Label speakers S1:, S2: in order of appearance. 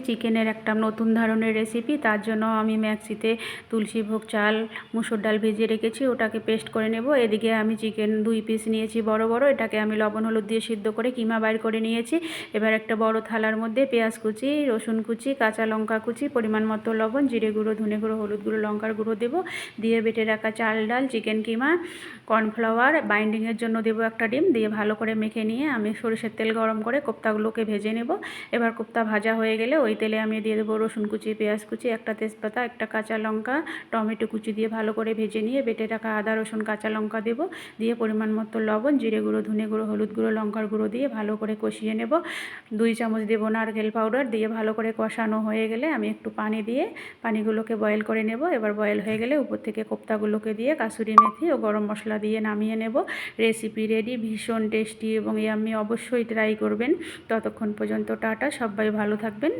S1: চিকেনের একটা নতুন ধরনের রেসিপি তার জন্য আমি ম্যাক্সিতে তুলসী ভোগ চাল, মুসুর ডাল ভিজিয়ে রেখেছি, ওটাকে পেস্ট করে নেব। এদিকে আমি চিকেন দুই পিস নিয়েছি বড় বড়, এটাকে আমি লবণ হলুদ দিয়ে সিদ্ধ করে কিমা বাইর করে নিয়েছি। এবার একটা বড় থালার মধ্যে পেঁয়াজ কুচি, রসুন কুচি, কাঁচা লঙ্কা কুচি, পরিমাণ মতো লবণ, জিরে গুঁড়ো, ধনে গুঁড়ো, হলুদ গুঁড়ো, লঙ্কার গুঁড়ো দেবো। দিয়ে বেটে রাখা চাল ডাল, চিকেন কিমা, কর্নফ্লাওয়ার বাইন্ডিংয়ের জন্য দেবো একটা ডিম। দিয়ে ভালো করে মেখে নিয়ে আমি সরষের তেল গরম করে কোপ্তাগুলোকে ভেজে নেব। এবার কোপ্তা ভাজা হয়ে গেলে ওই তেলে আমি দিয়ে দেবো রসুন কুচি, পেঁয়াজ কুচি, একটা তেজপাতা, একটা কাঁচা লঙ্কা, টমেটো কুচি দিয়ে ভালো করে ভেজে নিয়ে বেটে রাখা আদা, রসুন, কাঁচা লঙ্কা দেবো। দিয়ে পরিমাণ মতো লবণ, জিরে গুঁড়ো, ধনে গুঁড়ো, হলুদ গুঁড়ো, লঙ্কার গুঁড়ো দিয়ে ভালো করে কষিয়ে নেব। দুই চামচ দেবো নারকেল পাউডার দিয়ে ভালো করে কষানো হয়ে গেলে আমি একটু পানি দিয়ে পানিগুলোকে বয়েল করে নেব। এবার বয়েল হয়ে গেলে উপর থেকে কোপ্তাগুলোকে দিয়ে কাসুরি মেথি ও গরম মশলা দিয়ে নামিয়ে নেব। রেসিপি রেডি ভীষণ টেস্টি এবং ইয়াম্মি অবশ্যই ট্রাই করবেন। ততক্ষণ পর্যন্ত টাটা, সবাই ভালো থাকবেন।